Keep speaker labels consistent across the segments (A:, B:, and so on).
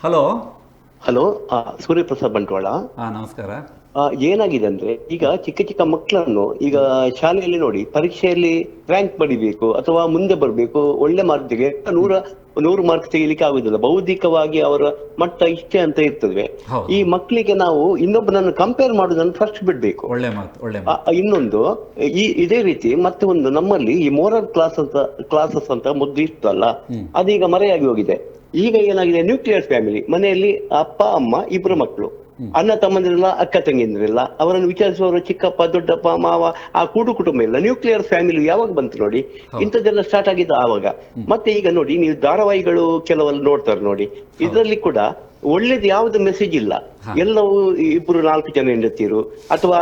A: Hello.
B: Hello ಸೂರ್ಯಪ್ರಸಾದ್ Bantwal.
A: ಹಾಂ ನಮಸ್ಕಾರ.
B: ಏನಾಗಿದೆ ಅಂದ್ರೆ ಈಗ ಚಿಕ್ಕ ಚಿಕ್ಕ ಮಕ್ಕಳನ್ನು ಈಗ ಶಾಲೆಯಲ್ಲಿ ನೋಡಿ ಪರೀಕ್ಷೆಯಲ್ಲಿ ರ್ಯಾಂಕ್ ಪಡಿಬೇಕು ಅಥವಾ ಮುಂದೆ ಬರಬೇಕು ಒಳ್ಳೆ ಮಾರ್ಕ್ ತೆಗೆ ನೂರ ನೂರು ಮಾರ್ಕ್ ತೆಗಿಲಿಕ್ಕೆ ಆಗುದಿಲ್ಲ. ಬೌದ್ಧಿಕವಾಗಿ ಅವರ ಮಟ್ಟ ಇಷ್ಟೇ ಅಂತ ಇರ್ತದೆ. ಈ ಮಕ್ಕಳಿಗೆ ನಾವು ಇನ್ನೊಬ್ಬನನ್ನು ಕಂಪೇರ್ ಮಾಡುದನ್ನು ಫಸ್ಟ್ ಬಿಡ್ಬೇಕು.
A: ಒಳ್ಳೆ ಮಾತು
B: ಇನ್ನೊಂದು ಈ ಇದೇ ರೀತಿ ಮತ್ತೆ ಒಂದು ನಮ್ಮಲ್ಲಿ ಈ ಮೋರಲ್ ಕ್ಲಾಸಸ್ ಕ್ಲಾಸಸ್ ಅಂತ ಮೊದ್ಲು ಇತ್ತಲ್ಲ ಅದೀಗ ಮರೆಯಾಗಿ ಹೋಗಿದೆ. ಈಗ ಏನಾಗಿದೆ? ನ್ಯೂಕ್ಲಿಯರ್ ಫ್ಯಾಮಿಲಿ ಮನೆಯಲ್ಲಿ ಅಪ್ಪ ಅಮ್ಮ ಇಬ್ಬರು ಮಕ್ಕಳು ಅಣ್ಣ ತಮ್ಮಂದಿರಲ್ಲ ಅಕ್ಕ ತಂಗಿಂದಿರಲ್ಲ ಅವರನ್ನು ವಿಚಾರಿಸುವವರು ಚಿಕ್ಕಪ್ಪ ದೊಡ್ಡಪ್ಪ ಮಾವ ಆ ಕೂಡು ಕುಟುಂಬ ಇಲ್ಲ. ನ್ಯೂಕ್ಲಿಯರ್ ಫ್ಯಾಮಿಲಿ ಯಾವಾಗ ಬಂತು ನೋಡಿ? ಇಂಥದ್ದೆಲ್ಲ ಸ್ಟಾರ್ಟ್ ಆಗಿದ್ದು ಆವಾಗ. ಮತ್ತೆ ಈಗ ನೋಡಿ ನೀವು ಧಾರಾವಾಹಿಗಳು ಕೆಲವೆಲ್ಲ ನೋಡ್ತಾರೆ ನೋಡಿ. ಇದರಲ್ಲಿ ಕೂಡ ಒಳ್ಳೇದು ಯಾವ್ದು ಮೆಸೇಜ್ ಇಲ್ಲ. ಎಲ್ಲವೂ ಇಬ್ರು ನಾಲ್ಕು ಜನ ಹೆಂಡತಿರು ಅಥವಾ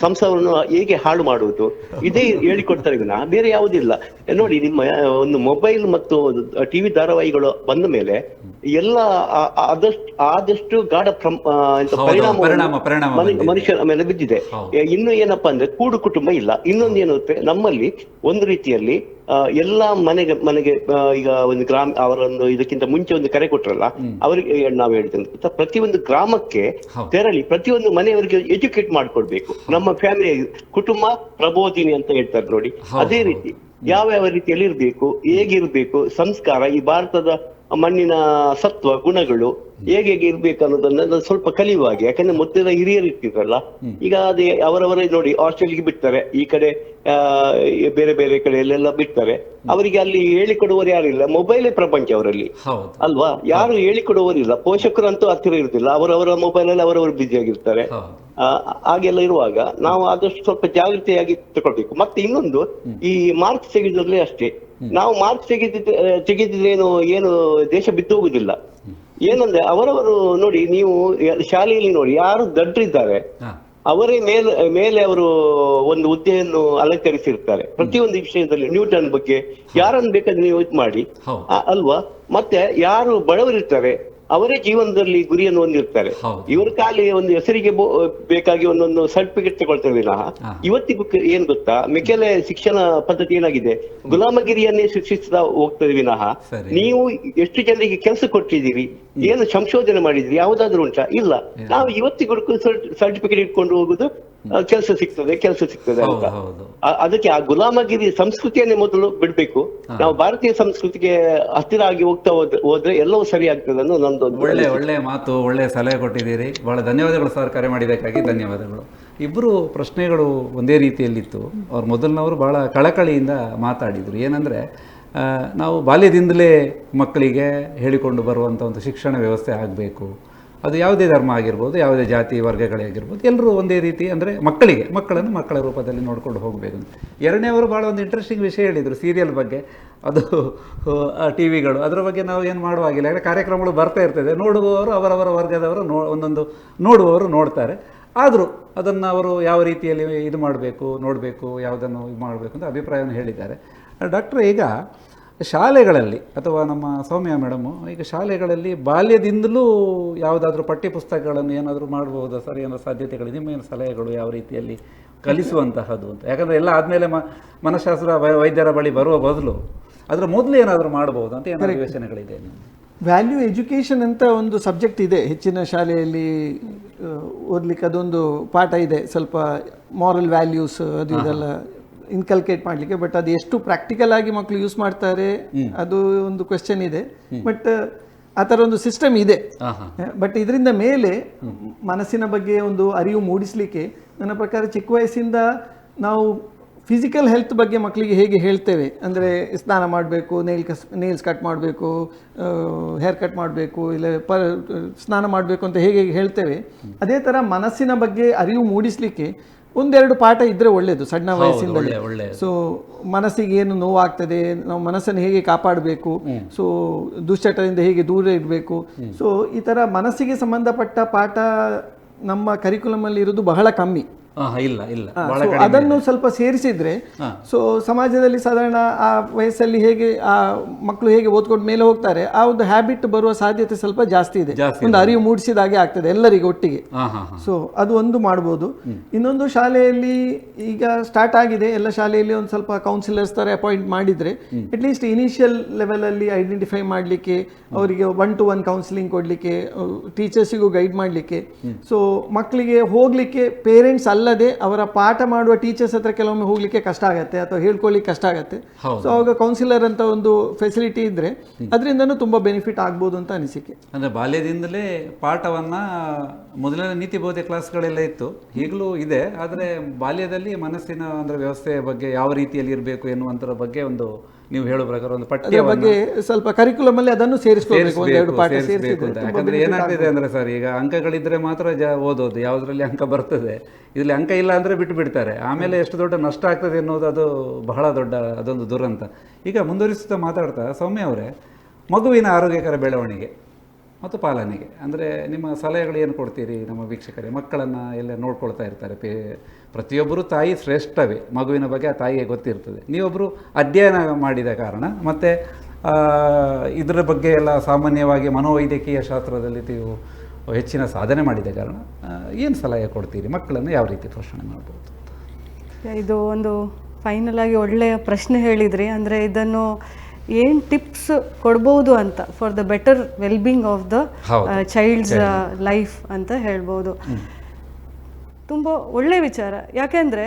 B: ಸಂಸಾರವನ್ನು ಹೇಗೆ ಹಾಳು ಮಾಡುವುದು ಇದೇ ಹೇಳಿಕೊಡ್ತಾರೆ ವಿನ ಬೇರೆ ಯಾವುದಿಲ್ಲ. ನೋಡಿ ನಿಮ್ಮ ಒಂದು ಮೊಬೈಲ್ ಮತ್ತು ಟಿವಿ ಧಾರಾವಾಹಿಗಳು ಬಂದ ಮೇಲೆ ಎಲ್ಲ ಆದಷ್ಟು ಆದಷ್ಟು ಗಾಢ
A: ಪರಿಣಾಮ- ಪರಿಣಾಮ
B: ಮನು-
A: ಬಂದಿದೆ.
B: ಮನುಷ್ಯರ ಮೇಲೆ ಬಿದ್ದಿದೆ. ಇನ್ನು ಏನಪ್ಪಾ ಅಂದ್ರೆ ಕೂಡು ಕುಟುಂಬ ಇಲ್ಲ. ಇನ್ನೊಂದು ಏನುತ್ತೆ ನಮ್ಮಲ್ಲಿ ಒಂದು ರೀತಿಯಲ್ಲಿ ಎಲ್ಲಾ ಮನೆಗೆ ಮನೆಗೆ ಈಗ ಒಂದು ಗ್ರಾಮ ಅವರೊಂದು ಇದಕ್ಕಿಂತ ಮುಂಚೆ ಒಂದು ಕರೆ ಕೊಟ್ರಲ್ಲ ಅವರಿಗೆ ನಾವು ಹೇಳಿದಂತ ಪ್ರತಿಯೊಂದು ಗ್ರಾಮಕ್ಕೆ. ತೆರಳಿ ಪ್ರತಿಯೊಂದು ಮನೆಯವರಿಗೆ ಎಜುಕೇಟ್ ಮಾಡ್ಕೊಡ್ಬೇಕು. ನಮ್ಮ ಫ್ಯಾಮಿಲಿ ಕುಟುಂಬ ಪ್ರಬೋಧಿನಿ ಅಂತ ಹೇಳ್ತಾರೆ ನೋಡಿ. ಅದೇ ರೀತಿ ಯಾವ ಯಾವ ರೀತಿಯಲ್ಲಿ ಇರ್ಬೇಕು ಹೇಗಿರ್ಬೇಕು ಸಂಸ್ಕಾರ ಈ ಭಾರತದ ಮಣ್ಣಿನ ಸತ್ವ ಗುಣಗಳು ಹೇಗೆ ಹೇಗೆ ಇರ್ಬೇಕು ಅನ್ನೋದನ್ನ ಸ್ವಲ್ಪ ಕಲಿಯುವ ಹಾಗೆ ಯಾಕಂದ್ರೆ ಮೊದಲ ಹಿರಿಯರು ಇರ್ತಿದ್ರಲ್ಲ ಈಗ ಅದೇ ಅವರವರೇ ನೋಡಿ ಆಸ್ಟ್ರೇಲಿಯಾಗೆ ಬಿಡ್ತಾರೆ. ಈ ಕಡೆ ಬೇರೆ ಬೇರೆ ಕಡೆಯಲ್ಲೆಲ್ಲ ಬಿಡ್ತಾರೆ. ಅವರಿಗೆ ಅಲ್ಲಿ ಹೇಳಿಕೊಡುವವರು ಯಾರಿಲ್ಲ ಮೊಬೈಲೇ ಪ್ರಪಂಚ ಅವರಲ್ಲಿ. ಅಲ್ವಾ? ಯಾರು ಹೇಳಿಕೊಡುವವರಿಲ್ಲ ಪೋಷಕರಂತೂ ಹತ್ತಿರ ಇರುದಿಲ್ಲ. ಅವರವರ ಮೊಬೈಲ್ ಅಲ್ಲಿ ಅವರವರು ಬ್ಯುಸಿ ಆಗಿರ್ತಾರೆ. ಹಾಗೆಲ್ಲ ಇರುವಾಗ ನಾವು ಆದಷ್ಟು ಸ್ವಲ್ಪ ಜಾಗೃತಿಯಾಗಿ ತಗೊಳ್ಬೇಕು ಮತ್ತೆ ಇನ್ನೊಂದು ಈ ಮಾರ್ಕ್ಸ್ ತೆಗೆದ್ರಲ್ಲಿ ಅಷ್ಟೇ. ನಾವು ಮಾರ್ಕ್ ತೆಗೆದಿದ್ರೆ ತೆಗೆದಿದ್ರೆ ಏನು ಏನು ದೇಶ ಬಿದ್ದು ಹೋಗುದಿಲ್ಲ. ಏನಂದ್ರೆ ಅವರವರು ನೋಡಿ ನೀವು ಶಾಲೆಯಲ್ಲಿ ನೋಡಿ ಯಾರು ದಡ್ರಿದ್ದಾರೆ ಅವರೇ ಮೇಲೆ ಮೇಲೆ ಅವರು ಒಂದು ಹುದ್ದೆಯನ್ನು ಅಲಂಕರಿಸಿರ್ತಾರೆ. ಪ್ರತಿಯೊಂದು ವಿಷಯದಲ್ಲಿ ನ್ಯೂಟನ್ ಬಗ್ಗೆ ಯಾರನ್ನು ಬೇಕಾದ್ರೆ ನೀವು ಇದು ಮಾಡಿ ಅಲ್ವಾ? ಮತ್ತೆ ಯಾರು ಬಡವರಿರ್ತಾರೆ ಅವರೇ ಜೀವನದಲ್ಲಿ ಗುರಿಯನ್ನು ಹೊಂದಿರ್ತಾರೆ. ಇವರ ಖಾಲಿ ಒಂದು ಹೆಸರಿಗೆ ಬೇಕಾಗಿ ಒಂದೊಂದು ಸರ್ಟಿಫಿಕೇಟ್ ತಗೊಳ್ತೇವೆ ವಿನಃ. ಇವತ್ತಿಗೂ ಏನ್ ಗೊತ್ತಾ? ಮಿಕೆಲೆ ಶಿಕ್ಷಣ ಪದ್ಧತಿ ಏನಾಗಿದೆ? ಗುಲಾಮಗಿರಿಯನ್ನೇ ಶಿಕ್ಷಿಸ್ತಾ ಹೋಗ್ತದೆ ವಿನಃ ನೀವು. ಎಷ್ಟು ಜನರಿಗೆ ಕೆಲಸ ಕೊಟ್ಟಿದ್ದೀರಿ? ಏನು ಸಂಶೋಧನೆ ಮಾಡಿದ್ರಿ ಯಾವ್ದಾದ್ರು ಉಂಟಾ? ಇಲ್ಲ. ನಾವು ಇವತ್ತಿಗೂ ಸರ್ಟಿಫಿಕೇಟ್ ಇಟ್ಕೊಂಡು ಹೋಗುದು ಕೆಲಸ ಸಿಗ್ತದೆ ಕೆಲಸ ಸಿಗ್ತದೆ ಅಂತ. ಅದಕ್ಕೆ ಆ ಗುಲಾಮಗಿರಿ ಸಂಸ್ಕೃತಿಯನ್ನೇ ಮೊದಲು ಬಿಡ್ಬೇಕು. ನಾವು ಭಾರತೀಯ ಸಂಸ್ಕೃತಿಗೆ ಹತ್ತಿರ ಆಗಿ ಹೋಗ್ತಾ ಹೋದ್ರೆ ಎಲ್ಲವೂ ಸರಿ ಆಗ್ತದೆ ಅನ್ನೋ ನಂದು ಒಂದು
A: ಒಳ್ಳೆ ಒಳ್ಳೆ ಮಾತು ಒಳ್ಳೆ ಸಲಹೆ ಕೊಟ್ಟಿದ್ದೀರಿ. ಬಹಳ ಧನ್ಯವಾದಗಳು ಸರ್ ಕರೆ ಮಾಡಿದ್ದಕ್ಕಾಗಿ ಧನ್ಯವಾದಗಳು. ಇಬ್ಬರು ಪ್ರಶ್ನೆಗಳು ಒಂದೇ ರೀತಿಯಲ್ಲಿತ್ತು. ಅವ್ರ ಮೊದಲಿನವರು ಬಹಳ ಕಳಕಳಿಯಿಂದ ಮಾತಾಡಿದ್ರು. ಏನಂದ್ರೆ ನಾವು ಬಾಲ್ಯದಿಂದಲೇ ಮಕ್ಕಳಿಗೆ ಹೇಳಿಕೊಂಡು ಬರುವಂಥ ಒಂದು ಶಿಕ್ಷಣ ವ್ಯವಸ್ಥೆ ಆಗಬೇಕು. ಅದು ಯಾವುದೇ ಧರ್ಮ ಆಗಿರ್ಬೋದು, ಯಾವುದೇ ಜಾತಿ ವರ್ಗಗಳೇ ಆಗಿರ್ಬೋದು ಎಲ್ಲರೂ ಒಂದೇ ರೀತಿ ಅಂದರೆ ಮಕ್ಕಳಿಗೆ, ಮಕ್ಕಳನ್ನು ಮಕ್ಕಳ ರೂಪದಲ್ಲಿ ನೋಡ್ಕೊಂಡು ಹೋಗಬೇಕು ಎರಡನೇ ಅವರು ಭಾಳ ಒಂದು ಇಂಟ್ರೆಸ್ಟಿಂಗ್ ವಿಷಯ ಹೇಳಿದರು ಸೀರಿಯಲ್ ಬಗ್ಗೆ. ಅದು ಟಿ ವಿಗಳು ಅದರ ಬಗ್ಗೆ ನಾವು ಏನು ಮಾಡುವಾಗಿಲ್ಲ. ಯಾಕಂದರೆ ಕಾರ್ಯಕ್ರಮಗಳು ಬರ್ತಾ ಇರ್ತದೆ. ನೋಡುವವರು ಅವರವರ ವರ್ಗದವರು ನೋ, ಒಂದೊಂದು ನೋಡುವವರು ನೋಡ್ತಾರೆ. ಆದರೂ ಅದನ್ನು ಅವರು ಯಾವ ರೀತಿಯಲ್ಲಿ ಇದು ಮಾಡಬೇಕು, ನೋಡಬೇಕು, ಯಾವುದನ್ನು ಇದು ಮಾಡಬೇಕು ಅಂತ ಅಭಿಪ್ರಾಯವನ್ನು ಹೇಳಿದ್ದಾರೆ. ಡಾಕ್ಟ್ರ್ ಈಗ ಶಾಲೆಗಳಲ್ಲಿ ಅಥವಾ ನಮ್ಮ ಸೌಮ್ಯ ಮೇಡಮು ಈಗ ಶಾಲೆಗಳಲ್ಲಿ ಬಾಲ್ಯದಿಂದಲೂ ಯಾವುದಾದ್ರೂ ಪಠ್ಯಪುಸ್ತಕಗಳನ್ನು ಏನಾದರೂ ಮಾಡ್ಬೋದಾ ಸರ್? ಏನೋ ಸಾಧ್ಯತೆಗಳು ನಿಮ್ಮ ಏನು ಸಲಹೆಗಳು ಯಾವ ರೀತಿಯಲ್ಲಿ ಕಲಿಸುವಂತಹದ್ದು ಅಂತ? ಯಾಕಂದರೆ ಎಲ್ಲ ಆದಮೇಲೆ ಮ ಮನಃಶಾಸ್ತ್ರ ವೈ- ವೈದ್ಯರ ಬಳಿ ಬರುವ ಬದಲು ಅದರ ಮೊದಲು ಏನಾದರೂ ಮಾಡಬಹುದು ಅಂತ ಏನಾದರೂ ಯೋಚನೆಗಳಿದೆ
C: ವ್ಯಾಲ್ಯೂ ಎಜುಕೇಷನ್ ಅಂತ ಒಂದು ಸಬ್ಜೆಕ್ಟ್ ಇದೆ. ಹೆಚ್ಚಿನ ಶಾಲೆಯಲ್ಲಿ ಓದ್ಲಿಕ್ಕೆ ಅದೊಂದು ಪಾಠ ಇದೆ. ಸ್ವಲ್ಪ ಮಾರಲ್ ವ್ಯಾಲ್ಯೂಸ್ ಅದು ಇದೆಲ್ಲ ಇನ್ಕಲ್ಕೇಟ್ ಮಾಡಲಿಕ್ಕೆ ಬಟ್ ಅದು ಎಷ್ಟು ಪ್ರಾಕ್ಟಿಕಲ್ ಆಗಿ ಮಕ್ಕಳು ಯೂಸ್ ಮಾಡ್ತಾರೆ ಅದು ಒಂದು ಕ್ವೆಶನ್ ಇದೆ. ಬಟ್ ಆ ಥರ ಒಂದು ಸಿಸ್ಟಮ್ ಇದೆ. ಬಟ್ ಇದರಿಂದ ಮೇಲೆ ಮನಸ್ಸಿನ ಬಗ್ಗೆ ಒಂದು ಅರಿವು ಮೂಡಿಸಲಿಕ್ಕೆ ನನ್ನ ಪ್ರಕಾರ ಚಿಕ್ಕ ವಯಸ್ಸಿಂದ ನಾವು ಫಿಸಿಕಲ್ ಹೆಲ್ತ್ ಬಗ್ಗೆ ಮಕ್ಕಳಿಗೆ ಹೇಗೆ ಹೇಳ್ತೇವೆ? ಅಂದರೆ ಸ್ನಾನ ಮಾಡಬೇಕು ನೇಲ್ ಕಸ್ ನೇಲ್ಸ್ ಕಟ್ ಮಾಡಬೇಕು ಹೇರ್ ಕಟ್ ಮಾಡಬೇಕು ಇಲ್ಲ ಪ ಸ್ನಾನ ಮಾಡಬೇಕು ಅಂತ ಹೇಗೆ ಹೇಳ್ತೇವೆ? ಅದೇ ಥರ ಮನಸ್ಸಿನ ಬಗ್ಗೆ ಅರಿವು ಮೂಡಿಸಲಿಕ್ಕೆ ಒಂದೆರಡು ಪಾಠ ಇದ್ರೆ ಒಳ್ಳೇದು ಸಣ್ಣ ವಯಸ್ಸಿಂದಲೇ.
A: ಒಳ್ಳೆ
C: ಸೊ ಮನಸ್ಸಿಗೆ ಏನು ನೋವಾಗ್ತದೆ ನಾವು ಮನಸ್ಸನ್ನು ಹೇಗೆ ಕಾಪಾಡಬೇಕು ಸೊ ದುಶ್ಚಟದಿಂದ ಹೇಗೆ ದೂರ ಇರಬೇಕು. ಸೊ ಈ ಥರ ಮನಸ್ಸಿಗೆ ಸಂಬಂಧಪಟ್ಟ ಪಾಠ ನಮ್ಮ ಕರಿಕುಲಮಲ್ಲಿ ಇರೋದು ಬಹಳ ಕಮ್ಮಿ.
A: ಇಲ್ಲ ಇಲ್ಲ.
C: ಅದನ್ನು ಸ್ವಲ್ಪ ಸೇರಿಸಿದ್ರೆ. ಸೊ ಸಮಾಜದಲ್ಲಿ ಸಾಧಾರಣ ಆ ವಯಸ್ಸಲ್ಲಿ ಹೇಗೆ ಆ ಮಕ್ಕಳು ಹೇಗೆ ಓದ್ಕೊಂಡು ಮೇಲೆ ಹೋಗ್ತಾರೆ ಆ ಒಂದು ಹ್ಯಾಬಿಟ್ ಬರುವ ಸಾಧ್ಯತೆ ಸ್ವಲ್ಪ ಜಾಸ್ತಿ ಇದೆ. ಒಂದು ಅರಿವು ಮೂಡಿಸಿದ ಹಾಗೆ ಆಗ್ತದೆ ಎಲ್ಲರಿಗೂ ಒಟ್ಟಿಗೆ. ಸೊ ಅದು ಒಂದು ಮಾಡ್ಬೋದು. ಇನ್ನೊಂದು ಶಾಲೆಯಲ್ಲಿ ಈಗ ಸ್ಟಾರ್ಟ್ ಆಗಿದೆ. ಎಲ್ಲ ಶಾಲೆಯಲ್ಲಿ ಒಂದು ಸ್ವಲ್ಪ ಕೌನ್ಸಿಲರ್ಸ್ ತರ ಅಪಾಯಿಂಟ್ ಮಾಡಿದ್ರೆ ಅಟ್ಲೀಸ್ಟ್ ಇನಿಷಿಯಲ್ ಲೆವೆಲ್ ಅಲ್ಲಿ ಐಡೆಂಟಿಫೈ ಮಾಡಲಿಕ್ಕೆ ಅವರಿಗೆ ಒನ್ ಟು ಒನ್ ಕೌನ್ಸಿಲಿಂಗ್ ಕೊಡ್ಲಿಕ್ಕೆ ಟೀಚರ್ಸಿಗೂ ಗೈಡ್ ಮಾಡಲಿಕ್ಕೆ. ಸೊ ಮಕ್ಕಳಿಗೆ ಹೋಗ್ಲಿಕ್ಕೆ ಪೇರೆಂಟ್ಸ್ ಅಲ್ಲದೆ ಅವರ ಪಾಠ ಮಾಡುವ ಟೀಚರ್ಸ್ ಹತ್ರ ಕೆಲವೊಮ್ಮೆ ಹೋಗ್ಲಿಕ್ಕೆ ಕಷ್ಟ ಆಗತ್ತೆ ಅಥವಾ ಹೇಳ್ಕೊಳ್ಳಿಕ್ಕೆ ಕಷ್ಟ ಆಗತ್ತೆ. ಸೊ ಅವಾಗ ಕೌನ್ಸಿಲರ್ ಅಂತ ಒಂದು ಫೆಸಿಲಿಟಿ ಇದ್ರೆ ಅದರಿಂದನೂ ತುಂಬಾ ಬೆನಿಫಿಟ್ ಆಗ್ಬೋದು ಅಂತ ಅನಿಸಿಕೆ.
A: ಅಂದ್ರೆ ಬಾಲ್ಯದಿಂದಲೇ ಪಾಠವನ್ನ ಮೊದಲನೇ ನೀತಿ ಬೋಧೆ ಕ್ಲಾಸ್ಗಳೆಲ್ಲ ಇತ್ತು. ಈಗಲೂ ಇದೆ. ಆದರೆ ಬಾಲ್ಯದಲ್ಲಿ ಮನಸ್ಸಿನ ಅಂದ್ರೆ ವ್ಯವಸ್ಥೆಯ ಬಗ್ಗೆ ಯಾವ ರೀತಿಯಲ್ಲಿ ಇರಬೇಕು ಎನ್ನುವಂಥರ ಬಗ್ಗೆ ಒಂದು ನೀವು ಹೇಳೋ ಪ್ರಕಾರ ಒಂದು ಪಠ್ಯ
C: ಬಗ್ಗೆ ಸ್ವಲ್ಪ ಕರಿಕ್ಯುಲಮ್ ಅಲ್ಲಿ ಅದನ್ನು
A: ಸೇರಿಸಬೇಕು ಎರಡು
C: ಪಾಠ
A: ಸೇರಿಸಬೇಕು ಅಂತ. ಯಾಕಂದ್ರೆ ಏನಾಗ್ತಿದೆ ಅಂದ್ರೆ ಸರ್ ಈಗ ಅಂಕಗಳಿದ್ರೆ ಮಾತ್ರ ಜ ಓದೋದು ಯಾವುದರಲ್ಲಿ ಅಂಕ ಬರ್ತದೆ ಇದರಲ್ಲಿ ಅಂಕ ಇಲ್ಲ ಅಂದ್ರೆ ಬಿಟ್ಟು ಬಿಡ್ತಾರೆ. ಆಮೇಲೆ ಎಷ್ಟು ದೊಡ್ಡ ನಷ್ಟ ಆಗ್ತದೆ ಅನ್ನೋದು ಅದು ಬಹಳ ದೊಡ್ಡ ಅದೊಂದು ದುರಂತ. ಈಗ ಮುಂದುವರಿಸುತ್ತಾ ಮಾತಾಡ್ತಾ ಸೌಮ್ಯ ಅವರೇ ಮಗುವಿನ ಆರೋಗ್ಯಕರ ಬೆಳವಣಿಗೆ ಮತ್ತು ಪಾಲನೆಗೆ. ಅಂದರೆ ನಿಮ್ಮ ಸಲಹೆಗಳು ಏನು ಕೊಡ್ತೀರಿ ನಮ್ಮ ವೀಕ್ಷಕರೇ? ಮಕ್ಕಳನ್ನು ಎಲ್ಲ ನೋಡ್ಕೊಳ್ತಾ ಇರ್ತಾರೆ ಪೇ ಪ್ರತಿಯೊಬ್ಬರು ತಾಯಿ ಶ್ರೇಷ್ಠವೇ. ಮಗುವಿನ ಬಗ್ಗೆ ಆ ತಾಯಿಗೆ ಗೊತ್ತಿರ್ತದೆ. ನೀವೊಬ್ಬರು ಅಧ್ಯಯನ ಮಾಡಿದ ಕಾರಣ ಮತ್ತು ಇದರ ಬಗ್ಗೆ ಎಲ್ಲ ಸಾಮಾನ್ಯವಾಗಿ ಮನೋವೈದ್ಯಕೀಯ ಶಾಸ್ತ್ರದಲ್ಲಿ ನೀವು ಹೆಚ್ಚಿನ ಸಾಧನೆ ಮಾಡಿದ ಕಾರಣ ಏನು ಸಲಹೆ ಕೊಡ್ತೀರಿ? ಮಕ್ಕಳನ್ನು ಯಾವ ರೀತಿ ಪೋಷಣೆ ಮಾಡ್ಬೋದು?
D: ಇದು ಒಂದು ಫೈನಲ್ ಆಗಿ ಒಳ್ಳೆಯ ಪ್ರಶ್ನೆ ಹೇಳಿದ್ರಿ. ಅಂದರೆ ಇದನ್ನು ಏನು ಟಿಪ್ಸ್ ಕೊಡ್ಬೋದು ಅಂತ for the better wellbeing of the. Child's life ಅಂತ ಹೇಳ್ಬೋದು. ತುಂಬ ಒಳ್ಳೆಯ ವಿಚಾರ. ಯಾಕೆಂದರೆ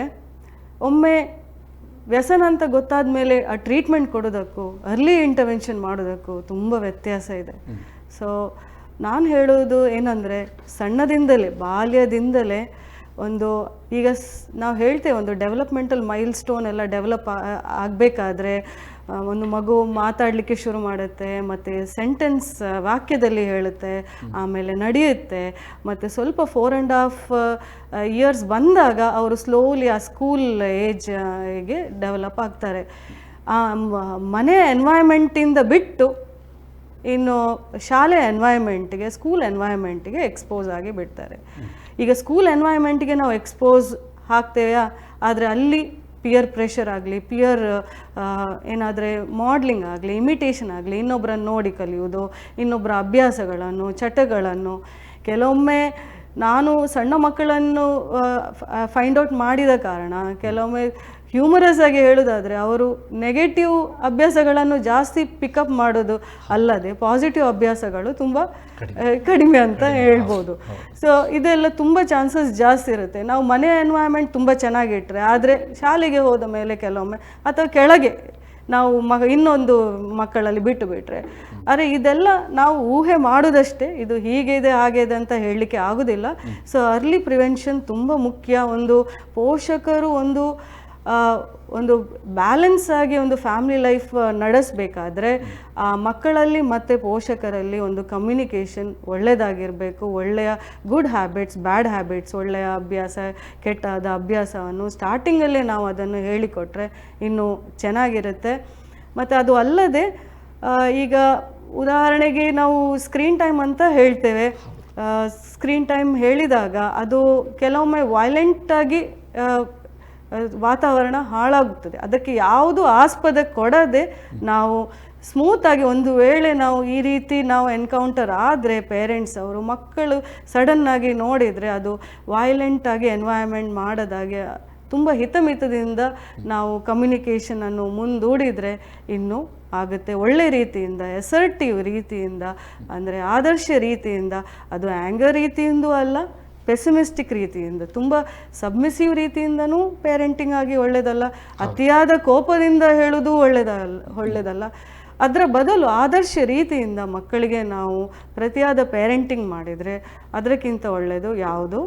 D: ಒಮ್ಮೆ ವ್ಯಸನ ಅಂತ ಗೊತ್ತಾದ ಮೇಲೆ ಆ ಟ್ರೀಟ್ಮೆಂಟ್ ಕೊಡೋದಕ್ಕೂ ಅರ್ಲಿ ಇಂಟರ್ವೆನ್ಷನ್ ಮಾಡೋದಕ್ಕೂ ತುಂಬ ವ್ಯತ್ಯಾಸ ಇದೆ. ಸೊ ನಾನು ಹೇಳೋದು ಏನಂದರೆ ಸಣ್ಣದಿಂದಲೇ ಬಾಲ್ಯದಿಂದಲೇ ಒಂದು ಈಗ ನಾವು ಹೇಳ್ತೇವೆ ಒಂದು ಡೆವಲಪ್ಮೆಂಟಲ್ ಮೈಲ್ ಸ್ಟೋನ್ ಎಲ್ಲ ಡೆವಲಪ್ ಆಗಬೇಕಾದ್ರೆ ಒಂದು ಮಗು ಮಾತಾಡಲಿಕ್ಕೆ ಶುರು ಮಾಡುತ್ತೆ ಮತ್ತು ಸೆಂಟೆನ್ಸ್ ವಾಕ್ಯದಲ್ಲಿ ಹೇಳುತ್ತೆ ಆಮೇಲೆ ನಡೆಯುತ್ತೆ ಮತ್ತು ಸ್ವಲ್ಪ ಫೋರ್ ಆ್ಯಂಡ್ ಹಾಫ್ ಇಯರ್ಸ್ ಬಂದಾಗ ಅವರು ಸ್ಲೋಲಿ ಆ ಸ್ಕೂಲ್ ಏಜ್ಗೆ ಡೆವಲಪ್ ಆಗ್ತಾರೆ. ಮನೆ ಎನ್ವಾಯ್ಮೆಂಟಿಂದ ಬಿಟ್ಟು ಇನ್ನು ಶಾಲೆ ಎನ್ವಾಯ್ಮೆಂಟ್ಗೆ ಸ್ಕೂಲ್ ಎನ್ವಾಯ್ಮೆಂಟ್ಗೆ ಎಕ್ಸ್ಪೋಸ್ ಆಗಿ ಬಿಡ್ತಾರೆ. ಈಗ ಸ್ಕೂಲ್ ಎನ್ವಾಯ್ಮೆಂಟ್ಗೆ ನಾವು ಎಕ್ಸ್ಪೋಸ್ ಹಾಕ್ತೇವೆ ಆದರೆ ಅಲ್ಲಿ ಪಿಯರ್ ಪ್ರೆಷರ್ ಆಗಲಿ ಪಿಯರ್ ಏನಾದರೆ ಮಾಡ್ಲಿಂಗ್ ಆಗಲಿ ಇಮಿಟೇಷನ್ ಆಗಲಿ ಇನ್ನೊಬ್ಬರನ್ನು ನೋಡಿ ಕಲಿಯೋದು ಇನ್ನೊಬ್ಬರ ಅಭ್ಯಾಸಗಳನ್ನು, ಚಟಗಳನ್ನು. ಕೆಲವೊಮ್ಮೆ ನಾನು ಸಣ್ಣ ಮಕ್ಕಳನ್ನು ಫೈಂಡ್ ಔಟ್ ಮಾಡಿದ ಕಾರಣ, ಕೆಲವೊಮ್ಮೆ ಹ್ಯೂಮರಸ್ ಆಗಿ ಹೇಳೋದಾದರೆ ಅವರು ನೆಗೆಟಿವ್ ಅಭ್ಯಾಸಗಳನ್ನು ಜಾಸ್ತಿ ಪಿಕಪ್ ಮಾಡೋದು ಅಲ್ಲದೆ ಪಾಸಿಟಿವ್ ಅಭ್ಯಾಸಗಳು ತುಂಬ ಕಡಿಮೆ. ಅಂತ ಹೇಳ್ಬೋದು. ಸೊ ಇದೆಲ್ಲ ತುಂಬ ಚಾನ್ಸಸ್ ಜಾಸ್ತಿ ಇರುತ್ತೆ. ನಾವು ಮನೆ ಎನ್ವೈರ್ಮೆಂಟ್ ತುಂಬ ಚೆನ್ನಾಗಿಟ್ಟರೆ ಆದರೆ ಶಾಲೆಗೆ ಹೋದ ಮೇಲೆ ಕೆಲವೊಮ್ಮೆ ಅಥವಾ ಕೆಳಗೆ ನಾವು ಮಗ ಇನ್ನೊಂದು ಮಕ್ಕಳಲ್ಲಿ ಬಿಟ್ಟು ಬಿಟ್ಟರೆ ಅರೆ ಇದೆಲ್ಲ ನಾವು ಊಹೆ ಮಾಡೋದಷ್ಟೇ ಇದು ಹೀಗಿದೆ ಇದೆ ಅಂತ ಹೇಳಲಿಕ್ಕೆ ಆಗೋದಿಲ್ಲ. ಸೊ ಅರ್ಲಿ ಪ್ರಿವೆನ್ಷನ್ ತುಂಬ ಮುಖ್ಯ. ಒಂದು ಪೋಷಕರು ಒಂದು ಒಂದು ಬ್ಯಾಲೆನ್ಸ್ ಆಗಿ ಒಂದು ಫ್ಯಾಮಿಲಿ ಲೈಫ್ ನಡೆಸಬೇಕಾದ್ರೆ ಮಕ್ಕಳಲ್ಲಿ ಮತ್ತು ಪೋಷಕರಲ್ಲಿ ಒಂದು ಕಮ್ಯುನಿಕೇಷನ್ ಒಳ್ಳೆಯದಾಗಿರಬೇಕು ಒಳ್ಳೆಯ ಗುಡ್ ಹ್ಯಾಬಿಟ್ಸ್ ಬ್ಯಾಡ್ ಹ್ಯಾಬಿಟ್ಸ್ ಒಳ್ಳೆಯ ಅಭ್ಯಾಸ ಕೆಟ್ಟಾದ ಅಭ್ಯಾಸವನ್ನು ಸ್ಟಾರ್ಟಿಂಗಲ್ಲೇ ನಾವು ಅದನ್ನು ಹೇಳಿಕೊಟ್ರೆ ಇನ್ನೂ ಚೆನ್ನಾಗಿರುತ್ತೆ. ಮತ್ತು ಅದು ಅಲ್ಲದೆ ಈಗ ಉದಾಹರಣೆಗೆ ನಾವು ಸ್ಕ್ರೀನ್ ಟೈಮ್ ಅಂತ ಹೇಳ್ತೇವೆ. ಸ್ಕ್ರೀನ್ ಟೈಮ್ ಹೇಳಿದಾಗ ಅದು ಕೆಲವೊಮ್ಮೆ ವೈಲೆಂಟಾಗಿ ವಾತಾವರಣ ಹಾಳಾಗುತ್ತದೆ. ಅದಕ್ಕೆ ಯಾವುದು ಆಸ್ಪದ ಕೊಡದೆ ನಾವು ಸ್ಮೂತಾಗಿ ಒಂದು ವೇಳೆ ನಾವು ಈ ರೀತಿ ನಾವು ಎನ್ಕೌಂಟರ್ ಆದರೆ ಪೇರೆಂಟ್ಸ್ ಅವರು, ಮಕ್ಕಳು ಸಡನ್ನಾಗಿ ನೋಡಿದರೆ ಅದು ವೈಲೆಂಟಾಗಿ ಎನ್ವೈರ್ಮೆಂಟ್ ಮಾಡೋದಾಗೆ ತುಂಬ ಹಿತಮಿತದಿಂದ ನಾವು ಕಮ್ಯುನಿಕೇಷನನ್ನು ಮುಂದೂಡಿದರೆ ಇನ್ನೂ ಆಗುತ್ತೆ. ಒಳ್ಳೆ ರೀತಿಯಿಂದ ಎಸರ್ಟಿವ್ ರೀತಿಯಿಂದ, ಅಂದರೆ ಆದರ್ಶ ರೀತಿಯಿಂದ, ಅದು ಆ್ಯಂಗರ್ ರೀತಿಯಿಂದೂ ಅಲ್ಲ ಪೆಸಿಮಿಸ್ಟಿಕ್ ರೀತಿಯಿಂದ ತುಂಬ ಸಬ್ಮಿಸಿವ್ ರೀತಿಯಿಂದನೂ ಪೇರೆಂಟಿಂಗ್ ಆಗಿ ಒಳ್ಳೆಯದಲ್ಲ ಅತಿಯಾದ ಕೋಪದಿಂದ ಹೇಳೋದು ಒಳ್ಳೆಯದಲ್ಲ ಒಳ್ಳೆಯದಲ್ಲ ಅದರ ಬದಲು ಆದರ್ಶ ರೀತಿಯಿಂದ ಮಕ್ಕಳಿಗೆ ನಾವು ಪ್ರತಿಯಾದ ಪೇರೆಂಟಿಂಗ್ ಮಾಡಿದರೆ ಅದಕ್ಕಿಂತ ಒಳ್ಳೆಯದು ಯಾವುದು